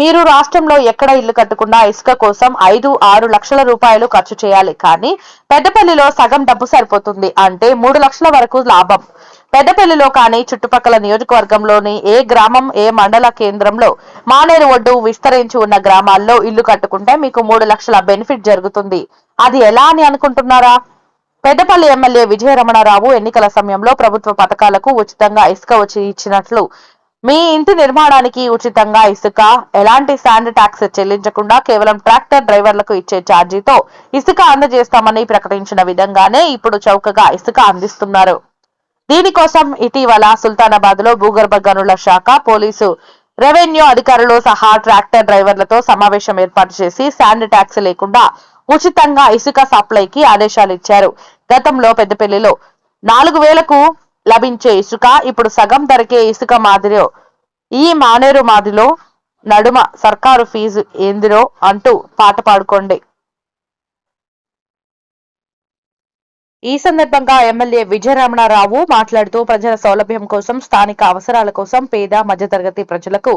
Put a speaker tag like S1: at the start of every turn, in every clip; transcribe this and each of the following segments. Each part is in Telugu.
S1: మీరు రాష్ట్రంలో ఎక్కడ ఇల్లు కట్టుకున్నా ఇసుక కోసం ఐదు ఆరు లక్షల రూపాయలు ఖర్చు చేయాలి. కానీ పెద్దపల్లిలో సగం డబ్బు సరిపోతుంది అంటే మూడు లక్షల వరకు లాభం. పెద్దపల్లిలో కానీ చుట్టుపక్కల నియోజకవర్గంలోని ఏ గ్రామం ఏ మండల కేంద్రంలో మానేరు ఒడ్డు విస్తరించి ఉన్న గ్రామాల్లో ఇల్లు కట్టుకుంటే మీకు మూడు లక్షల బెనిఫిట్ జరుగుతుంది. అది ఎలా అని అనుకుంటున్నారా? పెద్దపల్లి ఎమ్మెల్యే విజయరమణారావు ఎన్నికల సమయంలో ప్రభుత్వ పథకాలకు ఉచితంగా ఇసుక వచ్చి ఇచ్చినట్లు మీ ఇంటి నిర్మాణానికి ఉచితంగా ఇసుక ఎలాంటి శాండ్ ట్యాక్స్ చెల్లించకుండా కేవలం ట్రాక్టర్ డ్రైవర్లకు ఇచ్చే ఛార్జీతో ఇసుక అందజేస్తామని ప్రకటించిన విధంగానే ఇప్పుడు చౌకగా ఇసుక అందిస్తున్నారు. దీనికోసం ఇటీవల సుల్తానాబాద్లో భూగర్భ గనుల శాఖ పోలీసు రెవెన్యూ అధికారులు సహా ట్రాక్టర్ డ్రైవర్లతో సమావేశం ఏర్పాటు చేసి శాండ్ ట్యాక్స్ లేకుండా ఉచితంగా ఇసుక సప్లైకి ఆదేశాలు ఇచ్చారు. గతంలో పెద్దపల్లిలో నాలుగు వేలకు లభించే ఇసుక ఇప్పుడు సగం ధరకే ఇసుక మాదిరిలో ఈ మానేరు మాదిలో నడుమ సర్కారు ఫీజు ఏందిరో అంటూ పాట పాడుకోండి. ఈ సందర్భంగా ఎమ్మెల్యే విజయరమణారావు మాట్లాడుతూ ప్రజల సౌలభ్యం కోసం స్థానిక అవసరాల కోసం పేద మధ్యతరగతి ప్రజలకు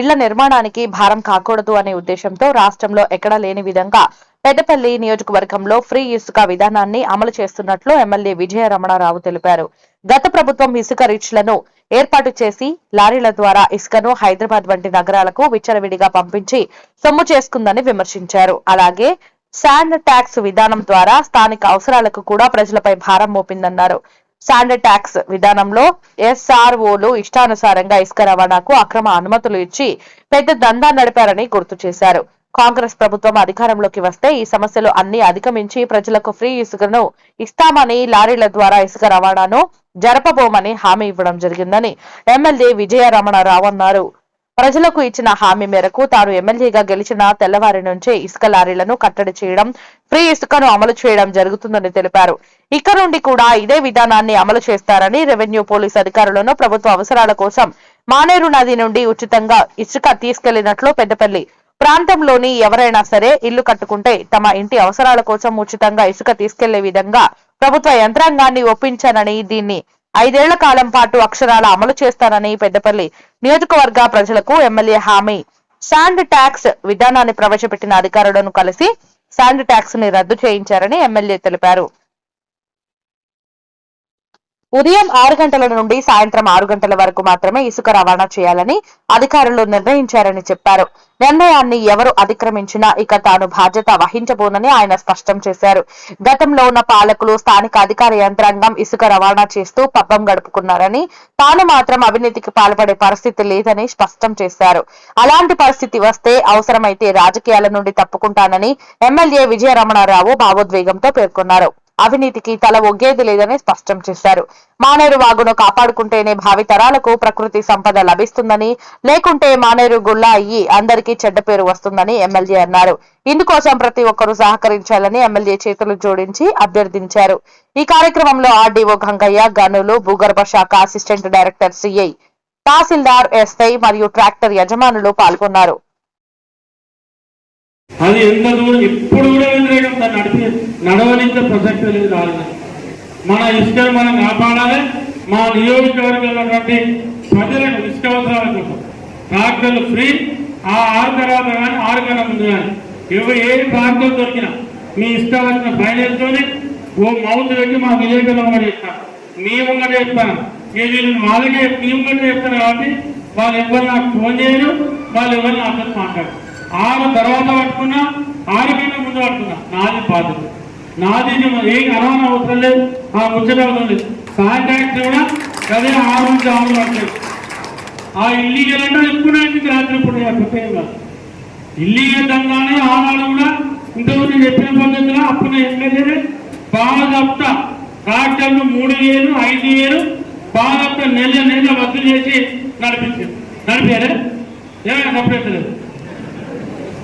S1: ఇళ్ళ నిర్మాణానికి భారం కాకూడదు అనే ఉద్దేశంతో రాష్ట్రంలో ఎక్కడా లేని విధంగా పెద్దపల్లి నియోజకవర్గంలో ఫ్రీ ఇసుక విధానాన్ని అమలు చేస్తున్నట్లు ఎమ్మెల్యే విజయ రమణారావు తెలిపారు. గత ప్రభుత్వం ఇసుక రీచ్లను ఏర్పాటు చేసి లారీల ద్వారా ఇసుకను హైదరాబాద్ వంటి నగరాలకు విచ్చలవిడిగా పంపించి సొమ్ము చేసుకుందని విమర్శించారు. అలాగే శాండ్ ట్యాక్స్ విధానం ద్వారా స్థానిక అవసరాలకు కూడా ప్రజలపై భారం మోపిందన్నారు. శాండ్ ట్యాక్స్ విధానంలో ఎస్ఆర్ఓలు ఇష్టానుసారంగా ఇసుక రవాణాకు అక్రమ అనుమతులు ఇచ్చి పెద్ద దందా నడిపారని గుర్తు చేశారు. కాంగ్రెస్ ప్రభుత్వం అధికారంలోకి వస్తే ఈ సమస్యలు అన్ని అధిగమించి ప్రజలకు ఫ్రీ ఇసుకను ఇస్తామని లారీల ద్వారా ఇసుక రవాణాను జరపబోమని హామీ ఇవ్వడం జరిగిందని ఎమ్మెల్యే విజయ రమణారావు అన్నారు. ప్రజలకు ఇచ్చిన హామీ మేరకు తాను ఎమ్మెల్యేగా గెలిచిన తెల్లవారి నుంచే ఇసుక లారీలను కట్టడి చేయడం ఫ్రీ ఇసుకను అమలు చేయడం జరుగుతుందని తెలిపారు. ఇక నుండి కూడా ఇదే విధానాన్ని అమలు చేస్తారని రెవెన్యూ పోలీస్ అధికారులను ప్రభుత్వ అవసరాల కోసం మానేరు నది నుండి ఉచితంగా ఇసుక తీసుకెళ్ళినట్లు పెద్దపల్లి ప్రాంతంలోని ఎవరైనా సరే ఇల్లు కట్టుకుంటే తమ ఇంటి అవసరాల కోసం ఉచితంగా ఇసుక తీసుకెళ్ళే విధంగా ప్రభుత్వ యంత్రాంగాన్ని ఒప్పించానని దీన్ని ఐదేళ్ళ కాలం పాటు అక్షరాల అమలు చేస్తానని పెద్దపల్లి నియోజకవర్గ ప్రజలకు ఎమ్మెల్యే హామీ. శాండ్ ట్యాక్స్ విధానాన్ని ప్రవేశపెట్టిన అధికారులను కలిసి శాండ్ ట్యాక్స్ని రద్దు చేయించారని ఎమ్మెల్యే తెలిపారు. ఉదయం ఆరు గంటల నుండి సాయంత్రం ఆరు గంటల వరకు మాత్రమే ఇసుక రవాణా చేయాలని అధికారులు నిర్ణయించారని చెప్పారు. నిర్ణయాన్ని ఎవరు అతిక్రమించినా ఇక తాను బాధ్యత వహించబోనని ఆయన స్పష్టం చేశారు. గతంలో ఉన్న పాలకులు స్థానిక అధికార యంత్రాంగం ఇసుక రవాణా చేస్తూ పబ్బం గడుపుకున్నారని తాను మాత్రం అవినీతికి పాల్పడే పరిస్థితి లేదని స్పష్టం చేశారు. అలాంటి పరిస్థితి వస్తే అవసరమైతే రాజకీయాల నుండి తప్పుకుంటానని ఎమ్మెల్యే విజయరమణారావు భావోద్వేగంతో పేర్కొన్నారు. అవినీతికి తల ఒగ్గేది లేదని స్పష్టం చేశారు. మానేరు వాగును కాపాడుకుంటేనే భావి తరాలకు ప్రకృతి సంపద లభిస్తుందని లేకుంటే మానేరు గుళ్ళ అయ్యి అందరికీ చెడ్డ పేరు వస్తుందని ఎమ్మెల్యే అన్నారు. ఇందుకోసం ప్రతి ఒక్కరూ సహకరించాలని ఎమ్మెల్యే చేతులు జోడించి అభ్యర్థించారు. ఈ కార్యక్రమంలో ఆర్డీఓ గంగయ్య గనులు భూగర్భ శాఖ assistant director CI tahsildar SI మరియు ట్రాక్టర్ యజమానులు పాల్గొన్నారు.
S2: అది ఎంత దూరం ఎప్పుడు కూడా వ్యతిరేకం దాన్ని నడిపే నడవనించే ప్రసక్తి లేదు రాలేదు మన ఇసుకను మనం కాపాడాలి. మా నియోజకవర్గంలో ఉన్నటువంటి ప్రజలకు ఇసుక అవసరాల కోసం ట్రాక్టర్లు ఫ్రీ ఆ ఆరు తర్వాత కానీ ఆరు కన్నా ముందు కానీ. ఎవరు ఏ ట్రాక్టర్ దొరికినా మీ ఇష్టం వచ్చిన ఫైనాన్స్తోని ఓ మౌత్ పెట్టి మా విలేకరులు ముంగట చెప్తాను మీ ముంగట చెప్తాను. ఏ వీళ్ళని వాళ్ళకే మీ ముంగట చెప్తాను కాబట్టి వాళ్ళు ఎవరు నాకు ఫోన్ చేయరు వాళ్ళు ఎవరు నాతో మాట్లాడరు. ఆరు తర్వాత పట్టుకున్నా ఆరు కన్నా ముందు పట్టుకున్నా. నాది బాధ్యత. నాది ఏం అరవణ అవసరం లేదు ఆ ముచ్చట అవసరం లేదు. కాంట్రాక్ట్ కూడా అదే ఆరు నుంచి ఆరు పట్టలేదు ఆ ఇల్లీగల్ అంటే ఎక్కువ రాత్రి ఇప్పుడు ప్రత్యేకం కాదు. ఇల్లీగల్ దంగానే ఆనాడు కూడా ఇంతకుముందు నేను చెప్పిన పద్ధతిలో అప్పుడు ఎమ్మెల్యేనే బాగా తప్ప ట్రాక్టర్లు మూడు వేలు ఐదు వేలు బాగా నెల నెల వసూలు చేసి నడిపించారు నడిపారే ఏమైనా తప్పలేదు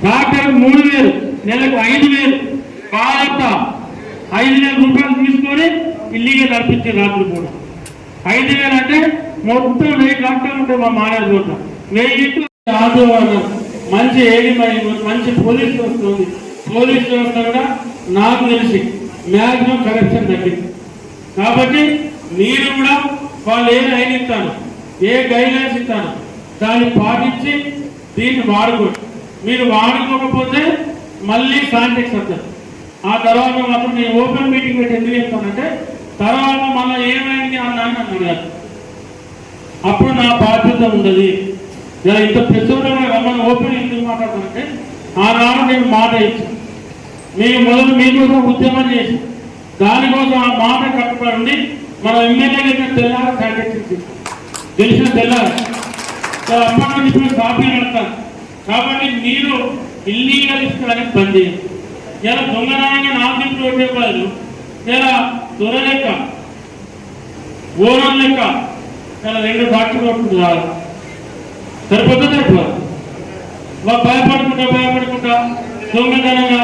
S2: డాక్టర్ మూడు వేలు నెలకు ఐదు వేలు. భారత ఐదు వేల రూపాయలు తీసుకొని ఇల్లీగల్ నడిపించే రాత్రి పూట. ఐదు వేలు అంటే మొత్తం వెయ్యి డాక్టర్లు ఉంటే మా మానేది కూడా వెయ్యి ఆదోవాళ్ళు మంచి ఏడి మంచి పోలీస్ వస్తుంది. పోలీస్ వ్యవస్థ కూడా నాకు తెలిసి మ్యాక్సిమం కరప్షన్ తగ్గింది. కాబట్టి మీరు కూడా వాళ్ళు ఏ లైన్ ఇస్తాను ఏ గైడ్లైన్స్ ఇస్తారు? దాన్ని పాటించి దీన్ని వాడుకోండి. మీరు వాడుకోకపోతే మళ్ళీ కాంటాక్ట్స్ వస్తారు ఆ తర్వాత మాత్రం నేను ఓపెన్ మీటింగ్ పెట్టి ఎందుకు చెప్తానంటే తర్వాత మళ్ళీ ఏమైంది అన్నాను నన్ను అడిగారు అప్పుడు నా బాధ్యత ఉండదు. ఇలా ఇంత ప్రచురంగా రమ్మని ఓపెన్ ఎందుకు మాట్లాడతానంటే ఆనాడు నేను మాట ఇచ్చాను. మీ మొదలు మీకోసం ఉద్యమం చేసి దానికోసం ఆ మాట కట్టుబడి మన ఎమ్మెల్యే తెల్లారి కాంటాక్ట్ ఇచ్చింది తెలిసిన తెల్లారి. అప్పటి నుంచి మేము కాపీ నడతాను కాబట్టి మీరు ఇల్లీగల్ ఇస్తారని బంద్ ఇలా దొంగనాయంగా నాలుగు దింపులు వచ్చే ఇలా దొర లెక్క ఓనం లెక్క ఇలా రెండు డాక్టర్లు కొట్టుకుంటూ రావాలి సరిపోతే సరిపోదు వా- భయపడుకుంటా భయపడుకుంటా దొంగతనంగా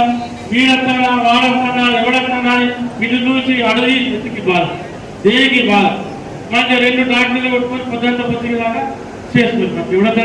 S2: వీడక్కడా వాడక్కడా ఎవడక్కడా ఇటు చూసి అడవి ఎత్తుకి బాధ దేనికి బాధ? మంచి రెండు డాక్టర్లు కొట్టుకొని పొద్దుంత పొద్దులాగా చేసుకుంటున్నాం ఎవడన్నా